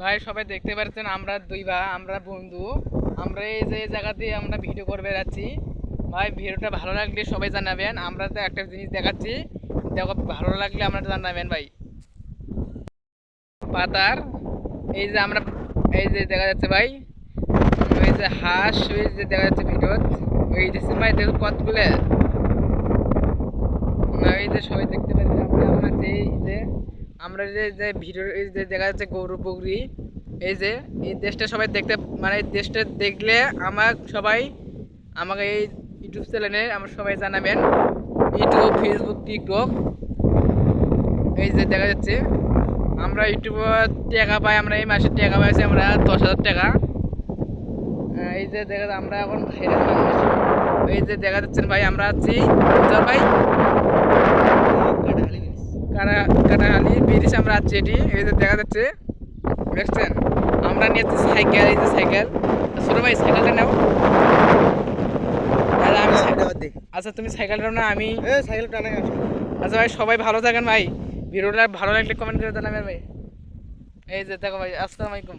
ভাই, সবাই দেখতে পাচ্ছেন আমরা দুই ভাই আমরা বন্ধু। আমরা এই যে জায়গাতে আমরা ভিডিও করবে যাচ্ছি ভাই, ভিডিওটা ভালো লাগলে সবাই জানাবেন। আমরা তো একটা জিনিস দেখাচ্ছি। দেখো, ভালো লাগলে আমরা জানাবেন ভাই। পাতার, এই যে আমরা, এই যে দেখা যাচ্ছে ভাই ওই যে হাঁস ওই যে দেখা যাচ্ছে ভিডিও ওই যে ভাই দেখো কতগুলো। এই যে সবাই দেখতে পাচ্ছি আমরা আমরা যে এই যে আমরা যে যে ভিডিও, এই যে দেখা যাচ্ছে গরু বকরি এই যে, এই দেশটা সবাই দেখতে মানে দেশটা দেখলে আমার সবাই আমাকে এই ইউটিউব চ্যানেলে আমার সবাই জানাবেন। ইউটিউব ফেসবুক টিকটক এই যে দেখা যাচ্ছে। আমরা ইউটিউবে টাকা পাই, আমরা এই মাসে টাকা পাইছি, আমরা দশ হাজার টাকা। এই যে দেখা, আমরা এখন এই যে দেখা যাচ্ছেন ভাই, আমরা আছি। ভাই। কাটা কাটাহালি ব্রিজ আমরা আছি এটি এই যে দেখা যাচ্ছে দেখছেন? আমরা নিয়েছি সাইকেল এই যে সাইকেল। ছোটো ভাই সাইকেলটা নাও। সাই- আচ্ছা তুমি সাইকেলটা না আমি সাইকেলটা না আচ্ছা ভাই সবাই ভালো থাকেন ভাই। ভিডিওটা ভালো লাগলে কমেন্ট করে জানাবেন ভাই। এই যে দেখো ভাই আসসালামু আলাইকুম।